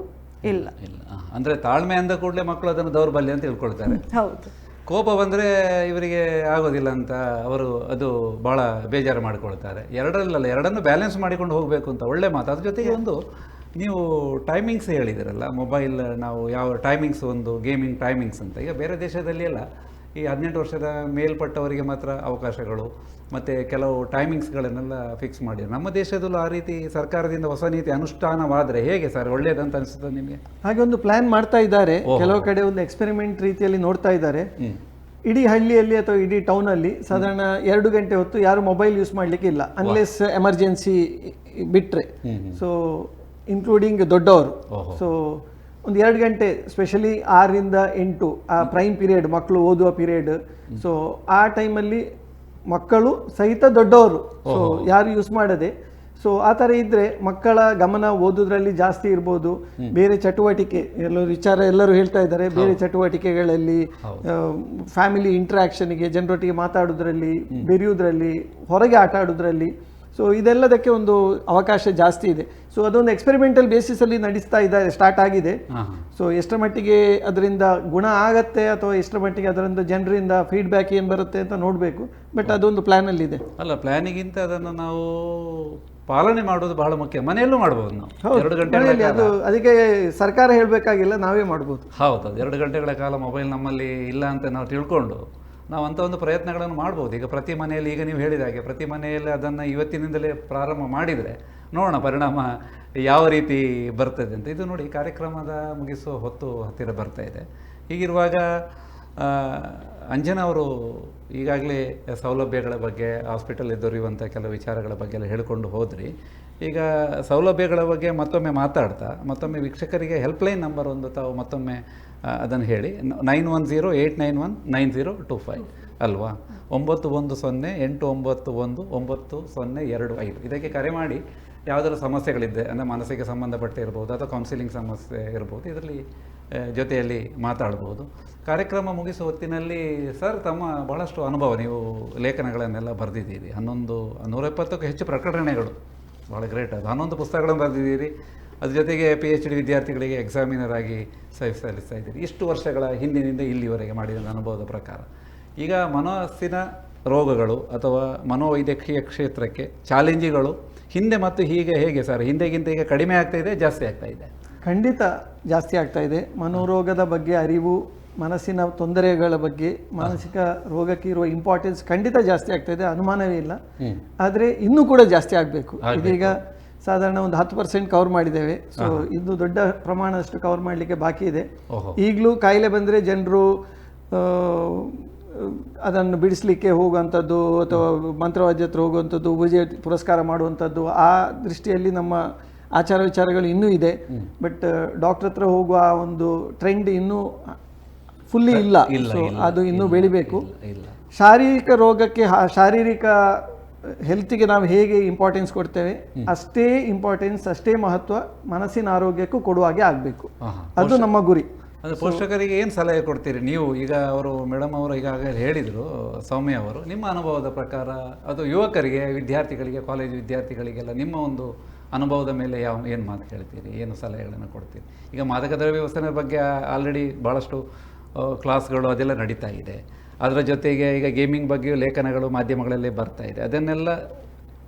D: ಇಲ್ಲ.
A: ಇಲ್ಲ. ಅಂದರೆ ಅಂದ್ರೆ ತಾಳ್ಮೆ ಅಂದ ಕೂಡಲೇ ಮಕ್ಕಳು ಅದನ್ನು ದೌರ್ಬಲ್ಯ ಅಂತ ತಿಳ್ಕೊಳ್ತಾರೆ
D: ಹೌದು.
A: ಕೋಪ ಬಂದರೆ ಇವರಿಗೆ ಆಗೋದಿಲ್ಲ ಅಂತ ಅವರು ಅದು ಭಾಳ ಬೇಜಾರು ಮಾಡಿಕೊಳ್ತಾರೆ. ಎರಡರಲ್ಲಲ್ಲ ಎರಡನ್ನು ಬ್ಯಾಲೆನ್ಸ್ ಮಾಡಿಕೊಂಡು ಹೋಗಬೇಕು ಅಂತ ಒಳ್ಳೆ ಮಾತು. ಅದ್ರ ಜೊತೆಗೆ ಒಂದು ನೀವು ಟೈಮಿಂಗ್ಸ್ ಹೇಳಿದಿರಲ್ಲ ಮೊಬೈಲ್ ನಾವು ಯಾವ ಟೈಮಿಂಗ್ಸ್ ಒಂದು ಗೇಮಿಂಗ್ ಟೈಮಿಂಗ್ಸ್ ಅಂತ. ಈಗ ಬೇರೆ ದೇಶದಲ್ಲಿ ಎಲ್ಲ ಈ ಹದಿನೆಂಟು ವರ್ಷದ ಮೇಲ್ಪಟ್ಟವರಿಗೆ ಮಾತ್ರ ಅವಕಾಶಗಳು ಮತ್ತು ಕೆಲವು ಟೈಮಿಂಗ್ಸ್ಗಳನ್ನೆಲ್ಲ ಫಿಕ್ಸ್ ಮಾಡಿ ನಮ್ಮ ದೇಶದಲ್ಲೂ ಆ ರೀತಿ ಸರ್ಕಾರದಿಂದ ಹೊಸ ನೀತಿ ಅನುಷ್ಠಾನವಾದರೆ ಹೇಗೆ ಸರ್? ಒಳ್ಳೆಯದಂತ ಅನಿಸುತ್ತೆ ನಿಮಗೆ?
C: ಹಾಗೆ ಒಂದು ಪ್ಲಾನ್ ಮಾಡ್ತಾ ಇದ್ದಾರೆ. ಕೆಲವು ಕಡೆ ಒಂದು ಎಕ್ಸ್ಪೆರಿಮೆಂಟ್ ರೀತಿಯಲ್ಲಿ ನೋಡ್ತಾ ಇದ್ದಾರೆ. ಇಡೀ ಹಳ್ಳಿಯಲ್ಲಿ ಅಥವಾ ಇಡೀ ಟೌನ್ ಅಲ್ಲಿ ಸಾಧಾರಣ ಎರಡು ಗಂಟೆ ಹೊತ್ತು ಯಾರು ಮೊಬೈಲ್ ಯೂಸ್ ಮಾಡ್ಲಿಕ್ಕೆ ಇಲ್ಲ ಅನ್ಲೆಸ್ ಎಮರ್ಜೆನ್ಸಿ ಬಿಟ್ರೆ. ಸೊ ಇನ್ಕ್ಲೂಡಿಂಗ್ ದೊಡ್ಡವರು. ಸೊ ಒಂದು ಎರಡು ಗಂಟೆ ಸ್ಪೆಷಲಿ ಆರರಿಂದ ಎಂಟು ಆ ಪ್ರೈಮ್ ಪೀರಿಯಡ್ ಮಕ್ಕಳು ಓದುವ ಪೀರಿಯಡ್ ಸೊ ಆ ಟೈಮಲ್ಲಿ ಮಕ್ಕಳು ಸಹಿತ ದೊಡ್ಡವರು. ಸೊ ಯಾರು ಯೂಸ್ ಮಾಡದೆ. ಸೊ ಆ ಥರ ಇದ್ರೆ ಮಕ್ಕಳ ಗಮನ ಓದುದ್ರಲ್ಲಿ ಜಾಸ್ತಿ ಇರ್ಬೋದು. ಬೇರೆ ಚಟುವಟಿಕೆ ಎಲ್ಲರೂ ವಿಚಾರ ಎಲ್ಲರೂ ಹೇಳ್ತಾ ಇದ್ದಾರೆ. ಬೇರೆ ಚಟುವಟಿಕೆಗಳಲ್ಲಿ ಫ್ಯಾಮಿಲಿ ಇಂಟ್ರಾಕ್ಷನ್ಗೆ ಜನರೊಟ್ಟಿಗೆ ಮಾತಾಡೋದ್ರಲ್ಲಿ ಬೆರೆಯುವುದರಲ್ಲಿ ಹೊರಗೆ ಆಟ ಆಡೋದ್ರಲ್ಲಿ. ಸೊ ಇದೆಲ್ಲದಕ್ಕೆ ಒಂದು ಅವಕಾಶ ಜಾಸ್ತಿ ಇದೆ. ಸೊ ಅದೊಂದು ಎಕ್ಸ್ಪೆರಿಮೆಂಟಲ್ ಬೇಸಿಸಲ್ಲಿ ನಡೆಸ್ತಾ ಇದ್ದಾರೆ ಸ್ಟಾರ್ಟ್ ಆಗಿದೆ. ಸೊ ಎಷ್ಟರ ಮಟ್ಟಿಗೆ ಅದರಿಂದ ಗುಣ ಆಗತ್ತೆ ಅಥವಾ ಎಷ್ಟರ ಮಟ್ಟಿಗೆ ಅದರಿಂದ ಜನರಿಂದ ಫೀಡ್ಬ್ಯಾಕ್ ಏನು ಬರುತ್ತೆ ಅಂತ ನೋಡಬೇಕು. ಬಟ್ ಅದೊಂದು ಪ್ಲ್ಯಾನಲ್ಲಿದೆ
A: ಅಲ್ಲ ಪ್ಲ್ಯಾನಿಗಿಂತ ಅದನ್ನು ನಾವು ಪಾಲನೆ ಮಾಡೋದು ಬಹಳ ಮುಖ್ಯ. ಮನೆಯಲ್ಲೂ ಮಾಡ್ಬೋದು ನಾವು. ಎರಡು ಗಂಟೆಗಳ
C: ಅದು ಅದಕ್ಕೆ ಸರ್ಕಾರ ಹೇಳಬೇಕಾಗಿಲ್ಲ ನಾವೇ ಮಾಡ್ಬೋದು.
A: ಹೌದು ಅದು ಎರಡು ಗಂಟೆಗಳ ಕಾಲ ಮೊಬೈಲ್ ನಮ್ಮಲ್ಲಿ ಇಲ್ಲ ಅಂತ ನಾವು ತಿಳ್ಕೊಂಡು ನಾವು ಅಂಥ ಒಂದು ಪ್ರಯತ್ನಗಳನ್ನು ಮಾಡ್ಬೋದು. ಈಗ ಪ್ರತಿ ಮನೆಯಲ್ಲಿ ಈಗ ನೀವು ಹೇಳಿದ ಹಾಗೆ ಪ್ರತಿ ಮನೆಯಲ್ಲಿ ಅದನ್ನು ಇವತ್ತಿನಿಂದಲೇ ಪ್ರಾರಂಭ ಮಾಡಿದರೆ ನೋಡೋಣ ಪರಿಣಾಮ ಯಾವ ರೀತಿ ಬರ್ತದೆ ಅಂತ. ಇದು ನೋಡಿ ಕಾರ್ಯಕ್ರಮದ ಮುಗಿಸೋ ಹೊತ್ತು ಹತ್ತಿರ ಬರ್ತಾ ಇದೆ. ಹೀಗಿರುವಾಗ ಅಂಜನಾ ಅವರು ಈಗಾಗಲೇ ಸೌಲಭ್ಯಗಳ ಬಗ್ಗೆ ಹಾಸ್ಪಿಟಲ್ ದೊರೆಯುವಂಥ ಕೆಲವು ವಿಚಾರಗಳ ಬಗ್ಗೆ ಎಲ್ಲ ಹೇಳ್ಕೊಂಡು ಹೋದ್ರಿ. ಈಗ ಸೌಲಭ್ಯಗಳ ಬಗ್ಗೆ ಮತ್ತೊಮ್ಮೆ ಮಾತಾಡ್ತಾ, ಮತ್ತೊಮ್ಮೆ ವೀಕ್ಷಕರಿಗೆ ಹೆಲ್ಪ್ಲೈನ್ ನಂಬರ್ ಒಂದು ತಾವು ಮತ್ತೊಮ್ಮೆ ಅದನ್ನು ಹೇಳಿ. Nine one zero eight nine one nine zero two five ಅಲ್ವಾ? ಒಂಬತ್ತು ಒಂದು ಸೊನ್ನೆ ಎಂಟು ಒಂಬತ್ತು ಒಂದು ಒಂಬತ್ತು ಸೊನ್ನೆ ಎರಡು ಐದು. ಇದಕ್ಕೆ ಕರೆ ಮಾಡಿ ಯಾವುದಾದ್ರು ಸಮಸ್ಯೆಗಳಿದ್ದೆ, ಅಂದರೆ ಮನಸ್ಸಿಗೆ ಸಂಬಂಧಪಟ್ಟಿರ್ಬೋದು ಅಥವಾ ಕೌನ್ಸಿಲಿಂಗ್ ಸಮಸ್ಯೆ ಇರ್ಬೋದು, ಇದರಲ್ಲಿ ಜೊತೆಯಲ್ಲಿ ಮಾತಾಡ್ಬೋದು. ಕಾರ್ಯಕ್ರಮ ಮುಗಿಸುವ ಹೊತ್ತಿನಲ್ಲಿ, ಸರ್, ತಮ್ಮ ಬಹಳಷ್ಟು ಅನುಭವ, ನೀವು ಲೇಖನಗಳನ್ನೆಲ್ಲ ಬರೆದಿದ್ದೀರಿ. ಹನ್ನೊಂದು ನೂರ ಇಪ್ಪತ್ತಕ್ಕೂ ಹೆಚ್ಚು ಪ್ರಕಟಣೆಗಳು. ಭಾಳ ಗ್ರೇಟ್. ಅದು ಹನ್ನೊಂದು ಪುಸ್ತಕಗಳನ್ನು ಬರೆದಿದ್ದೀರಿ. ಅದ್ರ ಜೊತೆಗೆ ಪಿ ಎಚ್ ಡಿ ವಿದ್ಯಾರ್ಥಿಗಳಿಗೆ ಎಕ್ಸಾಮಿನರ್ ಆಗಿ ಸೇವೆ ಸಲ್ಲಿಸ್ತಾ ಇದ್ದೀರಿ. ಇಷ್ಟು ವರ್ಷಗಳ ಹಿಂದಿನಿಂದ ಇಲ್ಲಿವರೆಗೆ ಮಾಡಿದ ಅನುಭವದ ಪ್ರಕಾರ. ಈಗ ಮನಸ್ಸಿನ ರೋಗಗಳು ಅಥವಾ ಮನೋವೈದ್ಯಕೀಯ ಕ್ಷೇತ್ರಕ್ಕೆ ಚಾಲೆಂಜ್ಗಳು ಹಿಂದೆ ಮತ್ತು ಹೀಗೆ ಹೇಗೆ ಸರ್? ಹಿಂದೆಗಿಂತ ಈಗ ಕಡಿಮೆ ಆಗ್ತಾ ಇದೆ ಜಾಸ್ತಿ ಆಗ್ತಾ ಇದೆ?
C: ಖಂಡಿತ ಜಾಸ್ತಿ ಆಗ್ತಾ ಇದೆ. ಮನೋರೋಗದ ಬಗ್ಗೆ ಅರಿವು ಮನಸ್ಸಿನ ತೊಂದರೆಗಳ ಬಗ್ಗೆ ಮಾನಸಿಕ ರೋಗಕ್ಕೆ ಇರುವ ಇಂಪಾರ್ಟೆನ್ಸ್ ಖಂಡಿತ ಜಾಸ್ತಿ ಆಗ್ತಾ ಇದೆ ಅನುಮಾನವೇ ಇಲ್ಲ. ಆದರೆ ಇನ್ನೂ ಕೂಡ ಜಾಸ್ತಿ ಆಗಬೇಕು. ಇದೀಗ ಸಾಧಾರಣ ಒಂದು ಹತ್ತು ಪರ್ಸೆಂಟ್ ಕವರ್ ಮಾಡಿದ್ದೇವೆ. ಸೊ ಇದು ದೊಡ್ಡ ಪ್ರಮಾಣದಷ್ಟು ಕವರ್ ಮಾಡಲಿಕ್ಕೆ ಬಾಕಿ ಇದೆ. ಈಗಲೂ ಕಾಯಿಲೆ ಬಂದರೆ ಜನರು ಅದನ್ನು ಬಿಡಿಸ್ಲಿಕ್ಕೆ ಹೋಗುವಂಥದ್ದು ಅಥವಾ ಮಂತ್ರವಾದ್ಯ ಹತ್ರ ಹೋಗುವಂಥದ್ದು ಪೂಜೆ ಪುರಸ್ಕಾರ ಮಾಡುವಂಥದ್ದು ಆ ದೃಷ್ಟಿಯಲ್ಲಿ ನಮ್ಮ ಆಚಾರ ವಿಚಾರಗಳು ಇನ್ನೂ ಇದೆ. ಬಟ್ ಡಾಕ್ಟರ್ ಹತ್ರ ಹೋಗುವ ಒಂದು ಟ್ರೆಂಡ್ ಇನ್ನೂ ಫುಲ್ಲಿ ಇಲ್ಲ. ಸೊ ಅದು ಇನ್ನೂ ಬೆಳಿಬೇಕು. ಶಾರೀರಿಕ ರೋಗಕ್ಕೆ ಶಾರೀರಿಕ ಹೆಲ್ತಿಗೆ ನಾವು ಹೇಗೆ ಇಂಪಾರ್ಟೆನ್ಸ್ ಕೊಡ್ತೇವೆ? ಅಷ್ಟೇ ಇಂಪಾರ್ಟೆನ್ಸ್ ಅಷ್ಟೇ ಮಹತ್ವ ಮನಸ್ಸಿನ ಆರೋಗ್ಯಕ್ಕೂ ಕೊಡುವ ಹಾಗೆ ಆಗಬೇಕು. ಅದು ನಮ್ಮ ಗುರಿ.
A: ಅದು ಪೋಷಕರಿಗೆ ಏನು ಸಲಹೆ ಕೊಡ್ತೀರಿ? ನೀವು ಈಗ ಅವರು ಮೇಡಮ್ ಅವರು ಈಗಾಗಲೇ ಹೇಳಿದರು ಸೌಮ್ಯ ಅವರು ನಿಮ್ಮ ಅನುಭವದ ಪ್ರಕಾರ ಅದು ಯುವಕರಿಗೆ ವಿದ್ಯಾರ್ಥಿಗಳಿಗೆ ಕಾಲೇಜು ವಿದ್ಯಾರ್ಥಿಗಳಿಗೆಲ್ಲ ನಿಮ್ಮ ಒಂದು ಅನುಭವದ ಮೇಲೆ ಯಾವ ಏನು ಮಾತು ಹೇಳ್ತೀರಿ? ಏನು ಸಲಹೆಗಳನ್ನು ಕೊಡ್ತೀರಿ? ಈಗ ಮಾದಕ ದ್ರವ್ಯ ವ್ಯವಸ್ಥೆ ಬಗ್ಗೆ ಆಲ್ರೆಡಿ ಭಾಳಷ್ಟು ಕ್ಲಾಸ್ಗಳು ಅದೆಲ್ಲ ನಡೀತಾ ಇದೆ. ಅದರ ಜೊತೆಗೆ ಈಗ ಗೇಮಿಂಗ್ ಬಗ್ಗೆಯೂ ಲೇಖನಗಳು ಮಾಧ್ಯಮಗಳಲ್ಲಿ ಬರ್ತಾ ಇದೆ. ಅದನ್ನೆಲ್ಲ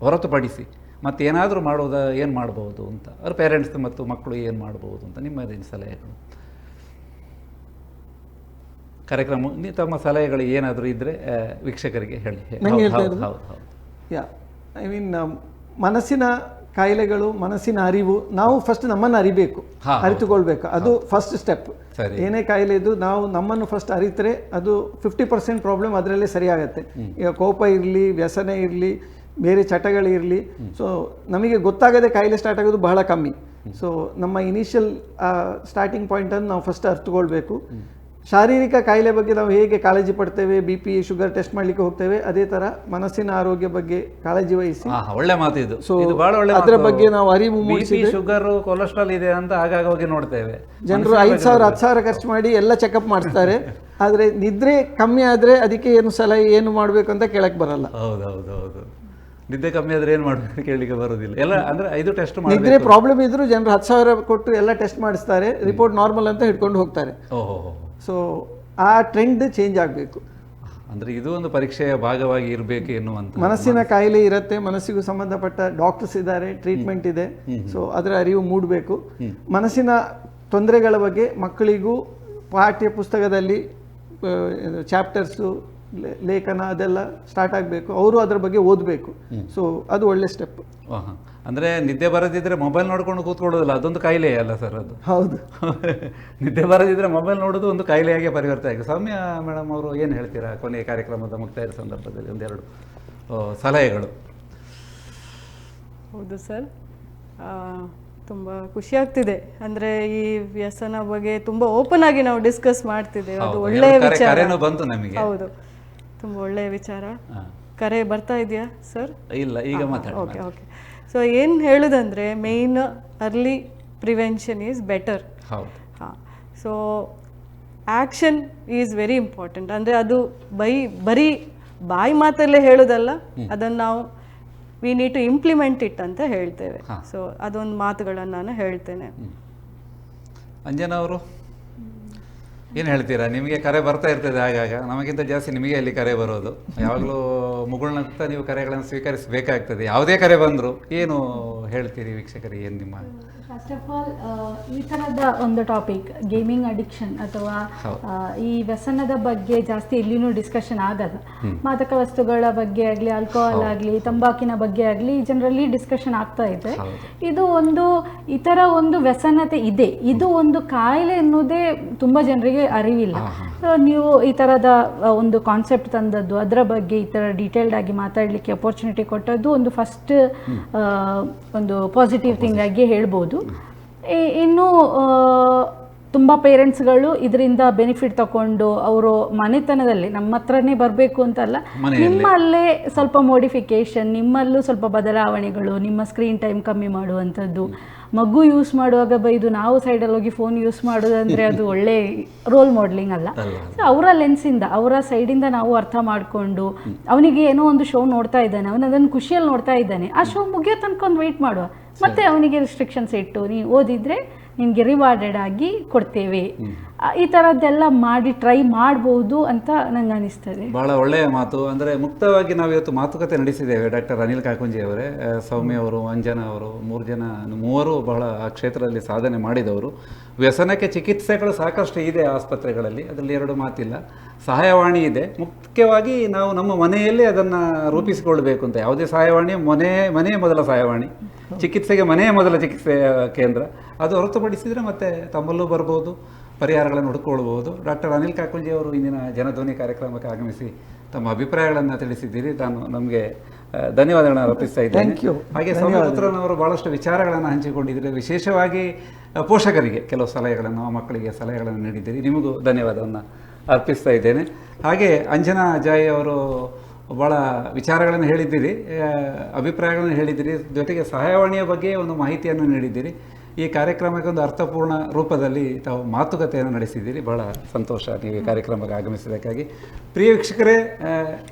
A: ಹೊರತುಪಡಿಸಿ ಮತ್ತೆ ಏನಾದರೂ ಮಾಡೋದ ಏನು ಮಾಡ್ಬೋದು ಅಂತ? ಅವ್ರ ಪೇರೆಂಟ್ಸ್ ಮತ್ತು ಮಕ್ಕಳು ಏನು ಮಾಡ್ಬೋದು ಅಂತ ನಿಮ್ಮದೇನು ಸಲಹೆಗಳು? ಕಾರ್ಯಕ್ರಮ ತಮ್ಮ ಸಲಹೆಗಳು ಏನಾದರೂ ಇದ್ದರೆ ವೀಕ್ಷಕರಿಗೆ ಹೇಳಿ.
C: ಯಾ ಐ ಮೀನ್ ಮನಸ್ಸಿನ ಕಾಯಿಲೆಗಳು ಮನಸ್ಸಿನ ಅರಿವು ನಾವು ಫಸ್ಟ್ ನಮ್ಮನ್ನು ಅರಿಬೇಕು ಅರಿತುಕೊಳ್ಬೇಕು. ಅದು ಫಸ್ಟ್ ಸ್ಟೆಪ್. ಏನೇ ಕಾಯಿಲೆ ಇದ್ದು ನಾವು ನಮ್ಮನ್ನು ಫಸ್ಟ್ ಅರಿತರೆ ಅದು ಫಿಫ್ಟಿ ಪರ್ಸೆಂಟ್ ಪ್ರಾಬ್ಲಮ್ ಅದರಲ್ಲೇ ಸರಿಯಾಗತ್ತೆ. ಈಗ ಕೋಪ ಇರಲಿ ವ್ಯಸನ ಇರಲಿ ಬೇರೆ ಚಟಗಳಿರಲಿ ಸೊ ನಮಗೆ ಗೊತ್ತಾಗದೆ ಕಾಯಿಲೆ ಸ್ಟಾರ್ಟ್ ಆಗೋದು ಬಹಳ ಕಮ್ಮಿ. ಸೊ ನಮ್ಮ ಇನಿಷಿಯಲ್ ಸ್ಟಾರ್ಟಿಂಗ್ ಪಾಯಿಂಟನ್ನು ನಾವು ಫಸ್ಟ್ ಅರ್ಥಕೊಳ್ಬೇಕು ಶಾರೀರಿಕ ಕಾಯಿಲೆ ಬಗ್ಗೆ ನಾವು ಹೇಗೆ ಕಾಳಜಿ ಪಡ್ತೇವೆ ಬಿ ಪಿ ಶುಗರ್ ಟೆಸ್ಟ್ ಮಾಡಲಿಕ್ಕೆ ಹೋಗ್ತೇವೆ ಅದೇ ತರ ಮನಸ್ಸಿನ ಆರೋಗ್ಯ ಬಗ್ಗೆ ಕಾಳಜಿ ವಹಿಸಿ.
A: ಒಳ್ಳೆ ಮಾತು ಇದು. ಸೊ ಬಹಳ ಒಳ್ಳೆ
C: ಅದರ ಬಗ್ಗೆ ನಾವು ಅರಿವು
A: ಮೂಡಿಸಿ ಶುಗರ್ ಕೊಲೆಸ್ಟ್ರಾಲ್ ಇದೆ ಅಂತ ಆಗಾಗ ಹೋಗಿ ನೋಡ್ತೇವೆ.
C: ಜನರು ಐದು ಸಾವಿರ ಹತ್ತು ಸಾವಿರ ಖರ್ಚು ಮಾಡಿ ಎಲ್ಲ ಚೆಕಪ್ ಮಾಡ್ತಾರೆ ಆದರೆ ನಿದ್ರೆ ಕಮ್ಮಿ ಆದ್ರೆ ಅದಕ್ಕೆ ಏನು ಸಲಹೆ ಏನು ಮಾಡಬೇಕು ಅಂತ ಕೇಳಕ್ಕೆ ಬರಲ್ಲ.
A: ಹೌದೌದು ಹೌದು ನಿದ್ದೆ ಕಮ್ಮಿ ಆದ್ರೆ ಏನು ಮಾಡ್ಬೇಕು ಕೇಳಲಿಕ್ಕೆ ಬರೋದಿಲ್ಲ. ಎಲ್ಲ ಅಂದ್ರೆ ಐದು ಟೆಸ್ಟ್ ಮಾಡಿ
C: ನಿದ್ರೆ ಪ್ರಾಬ್ಲಮ್ ಇದ್ರೂ ಜನರು ಹತ್ತು ಸಾವಿರ ಕೊಟ್ಟು ಎಲ್ಲ ಟೆಸ್ಟ್ ಮಾಡಿಸ್ತಾರೆ. ರಿಪೋರ್ಟ್ ನಾರ್ಮಲ್ ಅಂತ ಹಿಡ್ಕೊಂಡು ಹೋಗ್ತಾರೆ.
A: ಓಹೋ
C: ಸೊ ಆ ಟ್ರೆಂಡ್ ಚೇಂಜ್ ಆಗಬೇಕು.
A: ಅಂದ್ರೆ ಇದು ಒಂದು ಪರೀಕ್ಷೆಯ ಭಾಗವಾಗಿ ಇರಬೇಕು ಎನ್ನುವಂಥ
C: ಮನಸ್ಸಿನ ಕಾಯಿಲೆ ಇರುತ್ತೆ ಮನಸ್ಸಿಗೂ ಸಂಬಂಧಪಟ್ಟ ಡಾಕ್ಟರ್ಸ್ ಇದ್ದಾರೆ ಟ್ರೀಟ್ಮೆಂಟ್ ಇದೆ. ಸೊ ಅದರ ಅರಿವು ಮೂಡಬೇಕು. ಮನಸ್ಸಿನ ತೊಂದರೆಗಳ ಬಗ್ಗೆ ಮಕ್ಕಳಿಗೂ ಪಾಠ್ಯ ಪುಸ್ತಕದಲ್ಲಿ ಚಾಪ್ಟರ್ಸು ಲೇಖನ ಅದೆಲ್ಲ ಸ್ಟಾರ್ಟ್ ಆಗಬೇಕು. ಅವರು ಅದರ ಬಗ್ಗೆ ಓದಬೇಕು. ಸೊ ಅದು ಒಳ್ಳೆ ಸ್ಟೆಪ್
A: ಅಂದ್ರೆ ನಿದ್ದೆ ಬರದಿದ್ರೆ ಮೊಬೈಲ್ ನೋಡ್ಕೊಂಡು ಕೂತ್ಕೊಳ್ಳೋದಿಲ್ಲ ಅದೊಂದು ಕಾಯಿಲೆ ಅಲ್ಲ ಸರ್ ಅದು.
C: ಹೌದು.
A: ನಿದ್ದೆ ಬರದಿದ್ರೆ ಮೊಬೈಲ್ ನೋಡೋದು ಒಂದು ಕಾಯಿಲೆಯಾಗಿ ಪರಿವರ್ತನೆ ಆಗಿದೆ ಸೌಮ್ಯ ಮೇಡಮ್ ಅವರು ಏನು ಹೇಳ್ತೀರಾ ಕೊನೆಯ ಕಾರ್ಯಕ್ರಮದ ಮುಕ್ತಾಯದ ಸಂದರ್ಭದಲ್ಲಿ ಒಂದೆರಡು ಸಲಹೆಗಳು?
D: ಹೌದು ಸರ್ ತುಂಬ ಖುಷಿ ಆಗ್ತಿದೆ. ಅಂದ್ರೆ ಈ ವ್ಯಸನ ಬಗ್ಗೆ ತುಂಬಾ ಓಪನ್ ಆಗಿ ನಾವು ಡಿಸ್ಕಸ್ ಮಾಡ್ತಿದ್ದೇವೆ. ಅದು ಒಳ್ಳೆಯ ವಿಚಾರ.
A: ಕರೆನೂ ಬಂತು ನಮಗೆ.
D: ಹೌದು. ತುಂಬ ಒಳ್ಳೆಯ ವಿಚಾರ. ಕರೆ ಬರ್ತಾ ಇದೆಯಾ ಸರ್?
A: ಇಲ್ಲ ಈಗ ಮಾತಾಡಿ
D: ಓಕೆ ಓಕೆ. ಸೊ ಏನು ಹೇಳೋದಂದರೆ main early prevention is better
A: ಹೌದು.
D: ಹಾಂ. So action is very important ಅಂದರೆ ಅದು ಬೈ ಬರೀ ಬಾಯಿ ಮಾತಲ್ಲೇ ಹೇಳೋದಲ್ಲ ಅದನ್ನು ನಾವು we need to implement it ಅಂತ ಹೇಳ್ತೇವೆ. ಸೊ ಅದೊಂದು ಮಾತುಗಳನ್ನು ನಾನು ಹೇಳ್ತೇನೆ.
A: ಅಂಜನಾ ಅವರು? ಏನು ಹೇಳ್ತೀರಾ? ನಿಮಗೆ ಕರೆ ಬರ್ತಾ ಇರ್ತದೆ ಆಗಾಗ. ನಮಗಿಂತ ಜಾಸ್ತಿ ನಿಮಗೆ ಅಲ್ಲಿ ಕರೆ ಬರೋದು. ಯಾವಾಗಲೂ ಮುಗುಳ್ನಂತ ನೀವು ಕರೆಗಳನ್ನು ಸ್ವೀಕರಿಸಬೇಕಾಗ್ತದೆ. ಯಾವುದೇ ಕರೆ ಬಂದರೂ ಏನು ಹೇಳ್ತೀರಿ ವೀಕ್ಷಕರಿಗೆ ಏನು ನಿಮ್ಮ
E: ಫಸ್ಟ್ ಆಫ್ ಆಲ್ ಈ ಥರದ ಒಂದು ಟಾಪಿಕ್ ಗೇಮಿಂಗ್ ಅಡಿಕ್ಷನ್ ಅಥವಾ ಈ ವ್ಯಸನದ ಬಗ್ಗೆ ಜಾಸ್ತಿ ಎಲ್ಲಿನೂ ಡಿಸ್ಕಷನ್ ಆಗಲ್ಲ. ಮಾದಕ ವಸ್ತುಗಳ ಬಗ್ಗೆ ಆಗಲಿ ಆಲ್ಕೋಹಾಲ್ ಆಗಲಿ ತಂಬಾಕಿನ ಬಗ್ಗೆ ಆಗಲಿ ಜನರಲ್ಲಿ ಡಿಸ್ಕಷನ್ ಆಗ್ತಾ ಇದೆ. ಇದು ಒಂದು ಇತರ ಒಂದು ವ್ಯಸನತೆ ಇದೆ. ಇದು ಒಂದು ಕಾಯಿಲೆ ಎನ್ನುವುದೇ ತುಂಬಾ ಜನರಿಗೆ ಅರಿವಿಲ್ಲ. ನೀವು ಈ ಥರದ ಒಂದು ಕಾನ್ಸೆಪ್ಟ್ ತಂದದ್ದು ಅದರ ಬಗ್ಗೆ ಈ ಥರ ಡೀಟೇಲ್ಡ್ ಆಗಿ ಮಾತಾಡಲಿಕ್ಕೆ ಅಪರ್ಚುನಿಟಿ ಕೊಟ್ಟದ್ದು ಒಂದು ಫಸ್ಟ್ ಒಂದು ಪಾಸಿಟಿವ್ ಥಿಂಗ್ ಆಗಿ ಹೇಳ್ಬೋದು. ಇನ್ನು ತುಂಬ ಪೇರೆಂಟ್ಸ್ಗಳು ಇದರಿಂದ ಬೆನಿಫಿಟ್ ತಗೊಂಡು ಅವರು ಮನೆತನದಲ್ಲಿ ನಮ್ಮ ಹತ್ರನೇ ಬರಬೇಕು ಅಂತಲ್ಲ ನಿಮ್ಮಲ್ಲೇ ಸ್ವಲ್ಪ ಮೋಡಿಫಿಕೇಶನ್ ನಿಮ್ಮಲ್ಲೂ ಸ್ವಲ್ಪ ಬದಲಾವಣೆಗಳು ನಿಮ್ಮ ಸ್ಕ್ರೀನ್ ಟೈಮ್ ಕಮ್ಮಿ ಮಾಡುವಂಥದ್ದು. ಮಗು ಯೂಸ್ ಮಾಡುವಾಗ ಬೈದು ನಾವು ಸೈಡಲ್ಲಿ ಹೋಗಿ ಫೋನ್ ಯೂಸ್ ಮಾಡೋದಂದ್ರೆ ಅದು ಒಳ್ಳೆ ರೋಲ್ ಮಾಡಲಿಂಗ್ ಅಲ್ಲ. ಸೊ ಅವರ ಲೆನ್ಸಿಂದ ಅವರ ಸೈಡಿಂದ ನಾವು ಅರ್ಥ ಮಾಡಿಕೊಂಡು ಅವನಿಗೆ ಏನೋ ಒಂದು ಶೋ ನೋಡ್ತಾ ಇದ್ದಾನೆ ಅವನು ಅದನ್ನು ಖುಷಿಯಲ್ಲಿ ನೋಡ್ತಾ ಇದ್ದಾನೆ ಆ ಶೋ ಮುಗಿಯೋ ತನಕ ಒಂದು ವೆಯ್ಟ್ ಮಾಡುವ. ಮತ್ತೆ ಅವನಿಗೆ ರಿಸ್ಟ್ರಿಕ್ಷನ್ಸ್ ಇಟ್ಟು ನೀ ಓದಿದ್ರೆ ನಿನಗೆ ರಿವಾರ್ಡೆಡ್ ಆಗಿ ಕೊಡ್ತೇವೆ. ಈ ಥರದ್ದೆಲ್ಲ ಮಾಡಿ ಟ್ರೈ ಮಾಡ್ಬೋದು ಅಂತ ನಂಗೆ ಅನಿಸ್ತದೆ.
A: ಬಹಳ ಒಳ್ಳೆಯ ಮಾತು. ಅಂದರೆ ಮುಕ್ತವಾಗಿ ನಾವು ಇವತ್ತು ಮಾತುಕತೆ ನಡೆಸಿದ್ದೇವೆ ಡಾಕ್ಟರ್ ಅನಿಲ್ ಕಾಕುಂಜಿ ಅವರೇ. ಸೌಮ್ಯ ಅವರು, ಅಂಜನ ಅವರು, ಮೂರು ಜನ, ಮೂವರು ಬಹಳ ಆ ಕ್ಷೇತ್ರದಲ್ಲಿ ಸಾಧನೆ ಮಾಡಿದವರು. ವ್ಯಸನಕ್ಕೆ ಚಿಕಿತ್ಸೆಗಳು ಸಾಕಷ್ಟು ಇದೆ ಆಸ್ಪತ್ರೆಗಳಲ್ಲಿ. ಅದರಲ್ಲಿ ಎರಡು ಮಾತಿಲ್ಲ. ಸಹಾಯವಾಣಿ ಇದೆ. ಮುಖ್ಯವಾಗಿ ನಾವು ನಮ್ಮ ಮನೆಯಲ್ಲೇ ಅದನ್ನು ರೂಪಿಸಿಕೊಳ್ಳಬೇಕು ಅಂತ. ಯಾವುದೇ ಸಹಾಯವಾಣಿ, ಮನೆ, ಮನೆಯ ಮೊದಲ ಸಹಾಯವಾಣಿ. ಚಿಕಿತ್ಸೆಗೆ ಮನೆಯೇ ಮೊದಲ ಚಿಕಿತ್ಸೆ ಕೇಂದ್ರ. ಅದು ಹೊರತುಪಡಿಸಿದರೆ ಮತ್ತೆ ತಮ್ಮಲ್ಲೂ ಬರ್ಬೋದು. ಪರಿಹಾರಗಳನ್ನು ಹುಡುಕೊಳ್ಬಹುದು. ಡಾಕ್ಟರ್ ಅನಿಲ್ ಕಾಕುಂಜಿ ಅವರು ಇಂದಿನ ಜನಧ್ವನಿ ಕಾರ್ಯಕ್ರಮಕ್ಕೆ ಆಗಮಿಸಿ ತಮ್ಮ ಅಭಿಪ್ರಾಯಗಳನ್ನು ತಿಳಿಸಿದ್ದೀರಿ. ನಾನು ನಮಗೆ ಧನ್ಯವಾದಗಳನ್ನು ಅರ್ಪಿಸ್ತಾ ಇದ್ದೇನೆ. ಹಾಗೆ ಸೌಮ್ಯಪುತ್ರನವರು ಬಹಳಷ್ಟು ವಿಚಾರಗಳನ್ನು ಹಂಚಿಕೊಂಡಿದ್ದೀರಿ. ವಿಶೇಷವಾಗಿ ಪೋಷಕರಿಗೆ ಕೆಲವು ಸಲಹೆಗಳನ್ನು ಮಕ್ಕಳಿಗೆ ಸಲಹೆಗಳನ್ನು ನೀಡಿದ್ದೀರಿ. ನಿಮಗೂ ಧನ್ಯವಾದವನ್ನು ಅರ್ಪಿಸ್ತಾ ಇದ್ದೇನೆ. ಹಾಗೆ ಅಂಜನಾ ಅಜಾಯ್ ಅವರು ಭಾಳ ವಿಚಾರಗಳನ್ನು ಹೇಳಿದ್ದೀರಿ ಅಭಿಪ್ರಾಯಗಳನ್ನು ಹೇಳಿದ್ದೀರಿ. ಜೊತೆಗೆ ಸಹಾಯವಾಣಿಯ ಬಗ್ಗೆ ಒಂದು ಮಾಹಿತಿಯನ್ನು ನೀಡಿದ್ದೀರಿ. ಈ ಕಾರ್ಯಕ್ರಮಕ್ಕೆ ಒಂದು ಅರ್ಥಪೂರ್ಣ ರೂಪದಲ್ಲಿ ತಾವು ಮಾತುಕತೆಯನ್ನು ನಡೆಸಿದ್ದೀರಿ. ಬಹಳ ಸಂತೋಷ ನೀವು ಈ ಕಾರ್ಯಕ್ರಮಕ್ಕೆ ಆಗಮಿಸಿದ್ದಕ್ಕಾಗಿ. ಪ್ರಿಯ ವೀಕ್ಷಕರೇ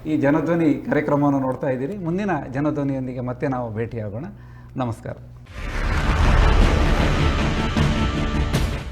A: ಈ ಜನಧ್ವನಿ ಕಾರ್ಯಕ್ರಮವನ್ನು ನೋಡ್ತಾ ಇದ್ದೀರಿ. ಮುಂದಿನ ಜನಧ್ವನಿಯೊಂದಿಗೆ ಮತ್ತೆ ನಾವು ಭೇಟಿಯಾಗೋಣ. ನಮಸ್ಕಾರ.